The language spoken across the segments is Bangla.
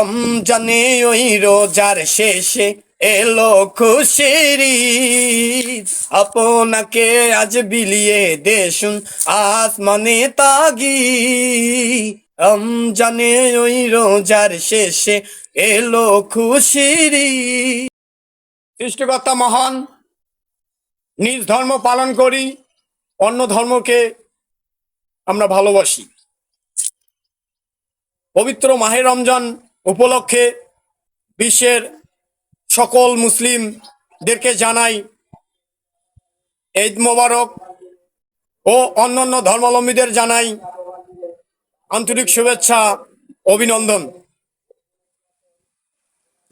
রমজানে ওই রোজার শেষে এলো খুশির। আপনাকে আজ বিলিয়ে দেশুন আসমানে তাগি। রমজানে ওই রোজার শেষে এলো খুশির সৃষ্টিকর্তা মহান, নিজ ধর্ম পালন করি, অন্য ধর্মকে আমরা ভালোবাসি। পবিত্র মাহে রমজান উপলক্ষে বিশ্বের সকল মুসলিমদেরকে জানাই ঈদ মোবারক ও অন্যান্য ধর্মাবলম্বীদের জানাই আন্তরিক শুভেচ্ছা, অভিনন্দন।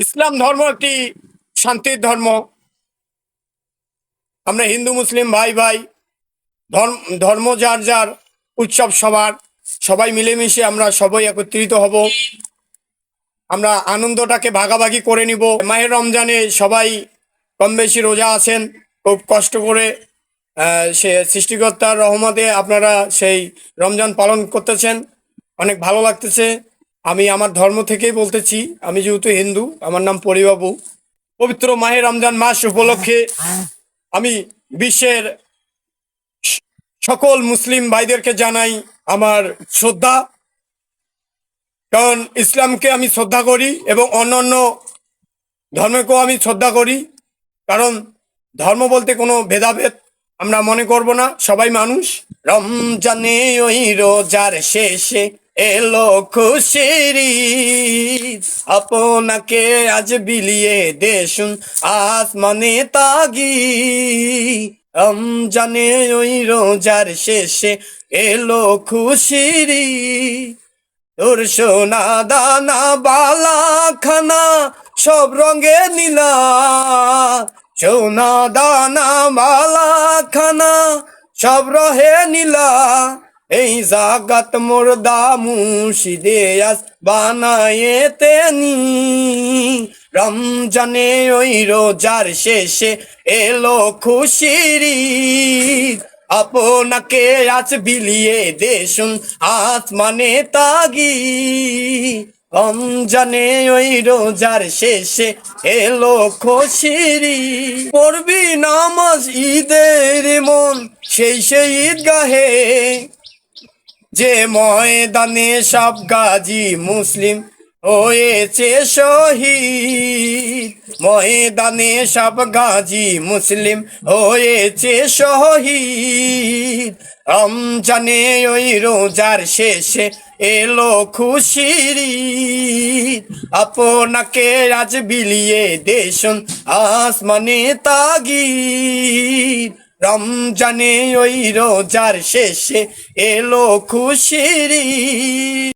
ইসলাম ধর্ম একটি শান্তির ধর্ম। আমরা হিন্দু, মুসলিম, ভাই ভাই, ধর্ম ধর্ম যার যার উৎসব সবার, সবাই মিলেমিশে আমরা সবাই একত্রিত হব। আমরা আনন্দটাকে ভাগাভাগি করে নিব। মাহের রমজানে সবাই কম বেশি রোজা আছেন। খুব কষ্ট করে সে সৃষ্টিকর্তার রহমতে আপনারা সেই রমজান পালন করতেছেন। অনেক ভালো লাগতেছে। আমি আমার ধর্ম থেকেই বলতেছি, আমি যেহেতু হিন্দু, আমার নাম পরিবাবু। পবিত্র মাহে রমজান মাস উপলক্ষে আমি বিশ্বের সকল মুসলিম ভাইদেরকে জানাই আমার শ্রদ্ধা। কারণ ইসলামকে আমি শ্রদ্ধা করি এবং অন্যান্য ধর্মকেও আমি শ্রদ্ধা করি। কারণ ধর্ম বলতে কোনো ভেদাভেদ আমরা মনে করব না, সবাই মানুষ। রমজানে ওই রোজার শেষে এলো খুশির। আপনাকে আজ বিলিয়ে দেশুন আসমানে তাগি। রমজানে ওই রোজার শেষে এলো খুশির তোর সোনা দানা বালা খানা সব রঙে নীলা। সোনা দানা বালা খানা সব রহে নীলা। এই জাগাত মোর দামুশিদে আস বানায়ে তেনি। রমজানে ওই রোজার শেষে এলো খুশির। আপনাকে আজ বিলিয়ে দেশুন আসমানে তাগি। রমজানে ওই রোজার শেষে এলো খুশিরি পড়বি নামাজ ঈদের মন, সেই সেই ঈদগাহে। যে ময়দানে সব গাজী মুসলিম হয়েছে শহীদ ময়দানে সব গাজী মুসলিম হয়েছে শহীদ রমজানে ওই রোজার শেষে এলো খুশির। আপনাকে আজ বিলিয়ে দেশুন আসমানে তাগিদ রমজানে ওই রোজার শেষে এলো খুশির।